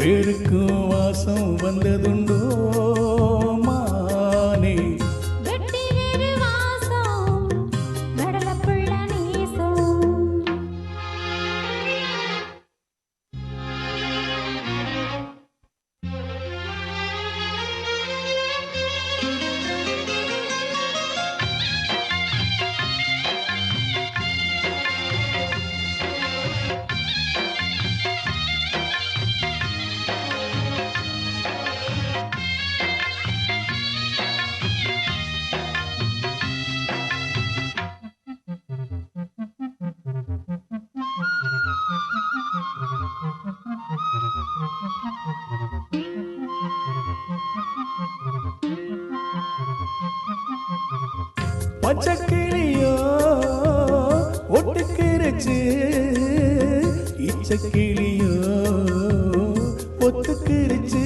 வேருக்கும் வாசம் வந்ததுண்டோ? பச்சைக்கிளியோ ஒட்டுக்கிருச்சு. இச்சக்கிளியோ ஒத்துக்கிருச்சு.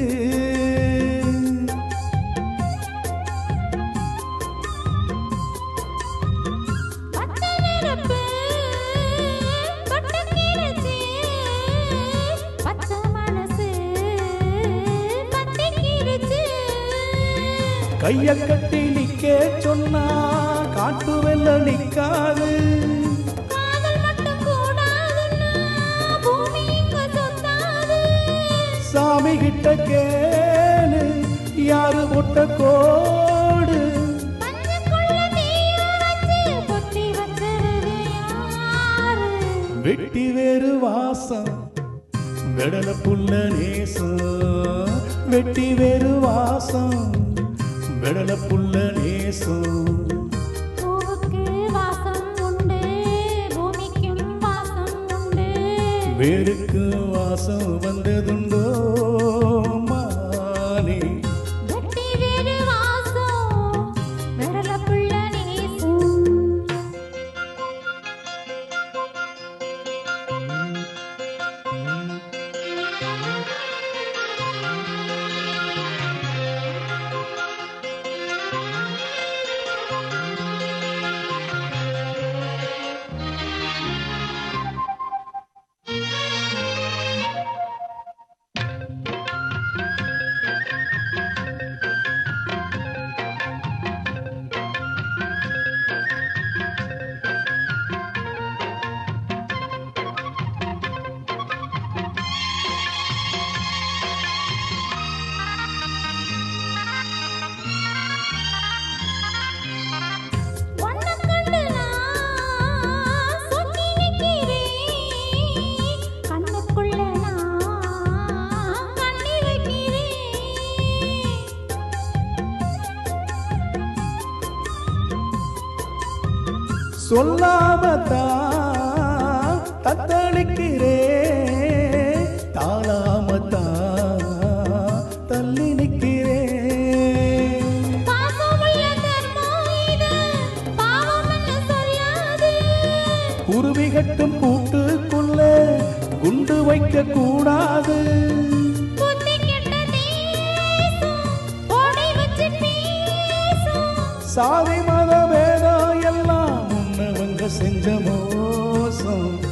கைய கட்டி நிக்க சொன்னா கிட்ட கேளு யாரு ஒட்ட கோடு? வெட்டி வேறு வாசம் வெடல புள்ள நேசம். வெட்டி வேறு வாசம் வெடல புள்ள நேசம். வேருக்கு வாசம் வந்ததுண்டோ? சொல்லாமத்தான் தத்தளிக்கிறே தாளாமத்தான் தள்ளி நிற்கிறே. குருவி கட்டும் கூட்டுக்குள்ள குண்டு வைக்க கூடாது. சாதி மத வேதம் எல்லாம் முன்னவங்க செஞ்ச மோசம்.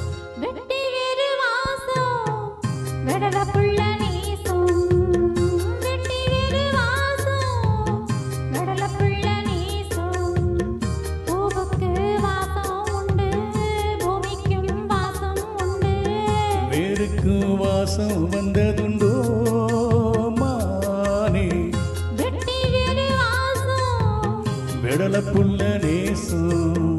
வாசம், வந்ததுண்டோ மானே. விடல புள்ள நேசம்.